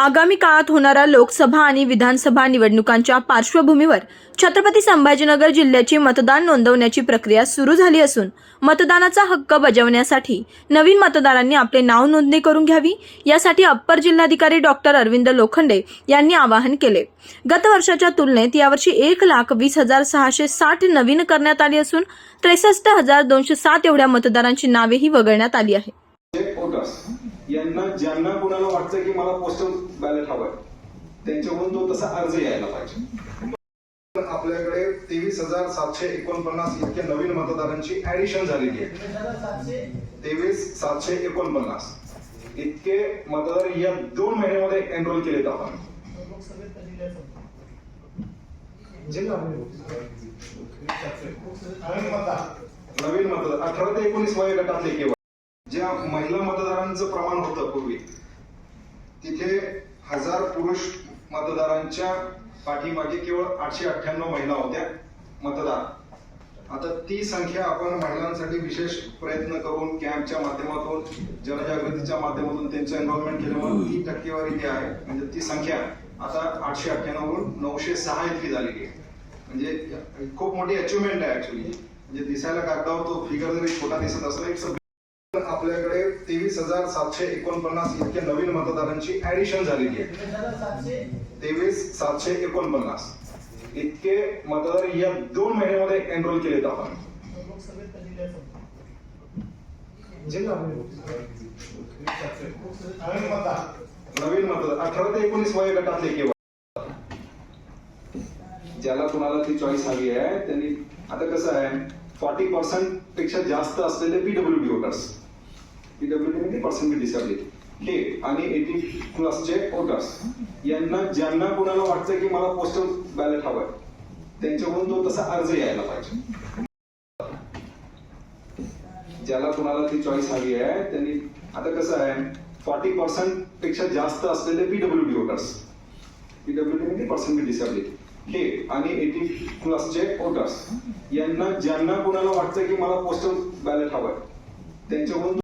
आगामी काळात होणाऱ्या लोकसभा आणि विधानसभा निवडणुकांच्या पार्श्वभूमीवर छत्रपती संभाजीनगर जिल्ह्याची मतदान नोंदवण्याची प्रक्रिया सुरू झाली असून मतदानाचा हक्क बजावण्यासाठी नवीन मतदारांनी आपले नाव नोंदणी करून घ्यावी यासाठी अप्पर जिल्हाधिकारी डॉक्टर अरविंद लोखंडे यांनी आवाहन केले. गत वर्षाच्या तुलनेत यावर्षी एक लाख वीस हजार सहाशे साठ नवीन करण्यात आली असून त्रेसष्ट हजार दोनशे सात एवढ्या मतदारांची नावेही वगळण्यात आली आहे जे यांना ज्यांना कोणाला वाटतं की मला पोस्टल बॅलेट हवाय त्यांच्याकडून तो तसा अर्ज यायला पाहिजे. आपल्याकडे तेवीस हजार सातशे एकोणपन्नास इतक्या नवीन मतदारांची ऍडिशन झालेली आहे. तेवीस सातशे एकोणपन्नास इतके मतदार या दोन महिन्यामध्ये एनरोल केलेत आपण. नवीन मतदार अठरा ते एकोणीस वय गटातले केवळ. ज्या महिला मतदारांचं प्रमाण होतं पूर्वी तिथे हजार पुरुष मतदारांच्या पाठीमागे केवळ आठशे अठ्ठ्याण्णव महिला होत्या मतदार. आता ती संख्या आपण महिलांसाठी विशेष प्रयत्न करून कॅम्पच्या माध्यमातून जनजागृतीच्या माध्यमातून त्यांचं एनरोलमेंट केल्यामुळे ती टक्केवारी जी आहे. म्हणजे ती संख्या आता आठशे अठ्ठ्याण्णववरून नऊशे सहा इतकी झालेली आहे. म्हणजे खूप मोठी अचिव्हमेंट आहे ऍक्च्युली म्हणजे दिसायला कागदावर तो फिगर जरी छोटा दिसत असला एक आपल्याकडे तेवीस हजार सातशे एकोणपन्नास इतक्या नवीन मतदारांची ऍडिशन झालेली आहे. तेवीस सातशे एकोणपन्नास. इतके मतदार या दोन महिन्यामध्ये एनरोल केलेत आपण. नवीन मतदार. अठरा ते एकोणीस वय गटातले केवळ ज्याला कुणाला ती चॉईस हवी आहे त्यांनी आता कसं आहे फॉर्टी पर्सेंटपेक्षा जास्त असलेले PW D voters PWD D म्हणजे पर्सेंट डिसेबिलिटी हे आणि एटी प्लसचे वोटर्स यांना ज्यांना कोणाला वाटतं की मला पोस्टल बॅलेट हवाय त्यांच्याकडून तो तसा अर्ज यायला पाहिजे. ज्याला कोणाला ती चॉईस हवी आहे त्यांनी आता कसं आहे फॉर्टी पर्सेंटपेक्षा जास्त असलेले PW D voters PW D person percent disability हे आणि एटी प्लसचे वोटर्स यांना ज्यांना कोणाला वाटतं की मला पोस्टल बॅलेट हवाय त्यांच्याकडून